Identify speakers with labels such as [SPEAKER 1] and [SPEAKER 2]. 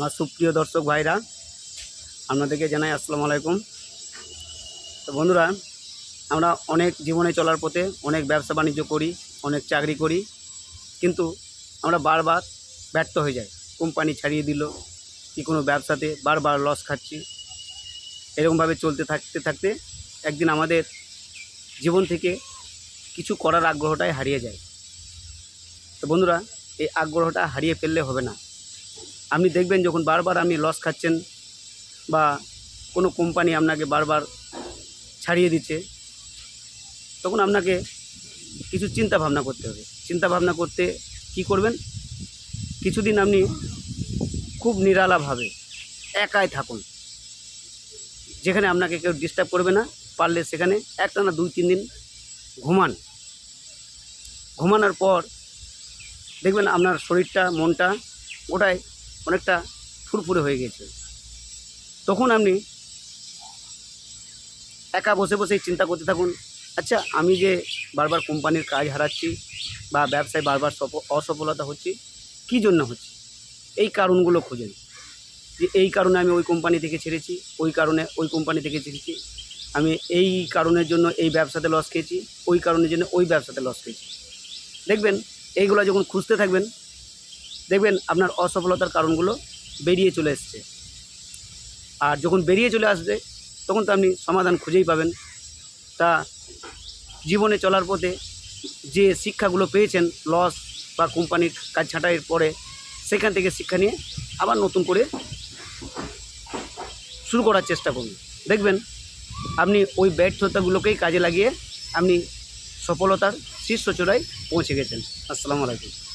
[SPEAKER 1] আমার সুপ্রিয় দর্শক ভাইরা, আপনাদেরকে জানাই আসসালামু আলাইকুম। তো বন্ধুরা, আমরা অনেক জীবনে চলার পথে অনেক ব্যবসা বাণিজ্য করি, অনেক চাকরি করি, কিন্তু আমরা বারবার ব্যর্থ হয়ে যাই। কোম্পানি ছাড়িয়ে দিল, কি কোনো ব্যবসাতে বারবার লস খাচ্ছি। এরকমভাবে চলতে থাকতে থাকতে একদিন আমাদের জীবন থেকে কিছু করার আগ্রহটাই হারিয়ে যায়। তো বন্ধুরা, এই আগ্রহটা হারিয়ে ফেললে হবে না। আপনি দেখবেন যখন বারবার আপনি লস খাচ্ছেন বা কোনো কোম্পানি আপনাকে বারবার ছাড়িয়ে দিচ্ছে, তখন আপনাকে কিছু চিন্তা ভাবনা করতে হবে। চিন্তা ভাবনা করতে কি করবেন? কিছুদিন আপনি খুব নিরালাভাবে একাই থাকুন। যেখানে আপনাকে কেউ ডিস্টার্ব করবে না, পারলে সেখানে একটা না দুই, তিন দিন ঘুমান। ঘুমানোর পর দেখবেন আপনার শরীরটা, মনটা ওটাই অনেকটা ফুরফুরে হয়ে গেছে। তখন আপনি একা বসে বসে চিন্তা করতে থাকুন আচ্ছা আমি যে বারবার কোম্পানির কাজ হারাচ্ছি বা ব্যবসায় বারবার সফ- অসফলতা হচ্ছে, কী জন্য হচ্ছে? এই কারণগুলো খুঁজেন যে এই কারণে আমি ওই কোম্পানি থেকে ছেড়েছি, ওই কারণে ওই কোম্পানি থেকে ছেড়েছি, আমি এই কারণের জন্য এই ব্যবসাতে লস খেয়েছি, ওই কারণের জন্য ওই ব্যবসাতে লস খেয়েছি। দেখবেন, এইগুলো যখন খুঁজতে থাকবেন দেখবেন আপনার অসফলতার কারণগুলো বেরিয়ে চলে এসছে। আর যখন বেরিয়ে চলে আসবে, তখন তো আপনি সমাধান খুঁজেই পাবেন। তা জীবনে চলার পথে যে শিক্ষাগুলো পেয়েছেন, লস বা কোম্পানির কাজ ছাঁটাইয়ের পরে, সেখান থেকে শিক্ষা নিয়ে আবার নতুন করে শুরু করার চেষ্টা করুন। দেখবেন আপনি ওই ব্যর্থতাগুলোকেই কাজে লাগিয়ে আপনি সফলতার শীর্ষ চূড়ায় পৌঁছে গেছেন। আসসালামু আলাইকুম।